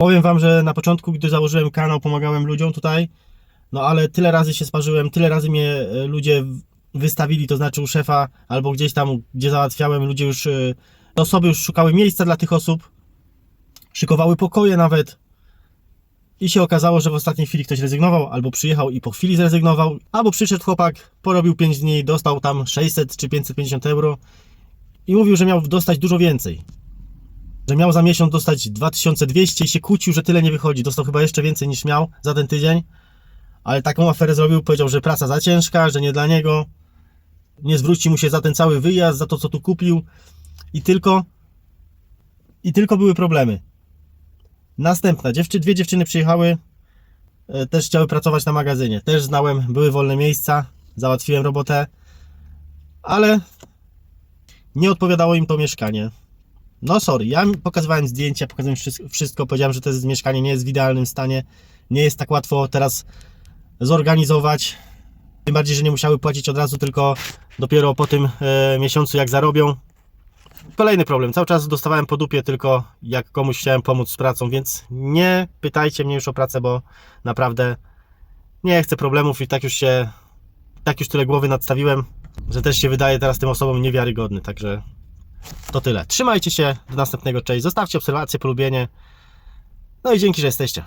Powiem wam, że na początku, gdy założyłem kanał, pomagałem ludziom tutaj, no ale tyle razy się sparzyłem, tyle razy mnie e, ludzie wystawili, to znaczy u szefa, albo gdzieś tam, gdzie załatwiałem, ludzie już, e, osoby już szukały miejsca dla tych osób, szykowały pokoje nawet. I się okazało, że w ostatniej chwili ktoś rezygnował, albo przyjechał i po chwili zrezygnował, albo przyszedł chłopak, porobił 5 dni, dostał tam 600 czy 550 euro i mówił, że miał dostać dużo więcej. Że miał za miesiąc dostać 2200 i się kłócił, że tyle nie wychodzi. Dostał chyba jeszcze więcej niż miał za ten tydzień, ale taką aferę zrobił, powiedział, że praca za ciężka, że nie dla niego, nie zwróci mu się za ten cały wyjazd, za to co tu kupił i tylko i tylko były problemy. Następna, dziewczy, dwie dziewczyny przyjechały, e, też chciały pracować na magazynie. Też znałem, były wolne miejsca, załatwiłem robotę, ale nie odpowiadało im to mieszkanie. No sorry, ja pokazywałem zdjęcia, wszystko, wszystko, powiedziałem, że to jest mieszkanie nie jest w idealnym stanie, nie jest tak łatwo teraz zorganizować. Tym bardziej, że nie musiały płacić od razu, tylko dopiero po tym e, miesiącu jak zarobią. Kolejny problem, cały czas dostawałem po dupie tylko jak komuś chciałem pomóc z pracą, więc nie pytajcie mnie już o pracę, bo naprawdę nie chcę problemów i tak już się, tak już tyle głowy nadstawiłem, że też się wydaje teraz tym osobom niewiarygodny, także to tyle. Trzymajcie się, do następnego, cześć, zostawcie obserwację, polubienie, no i dzięki, że jesteście.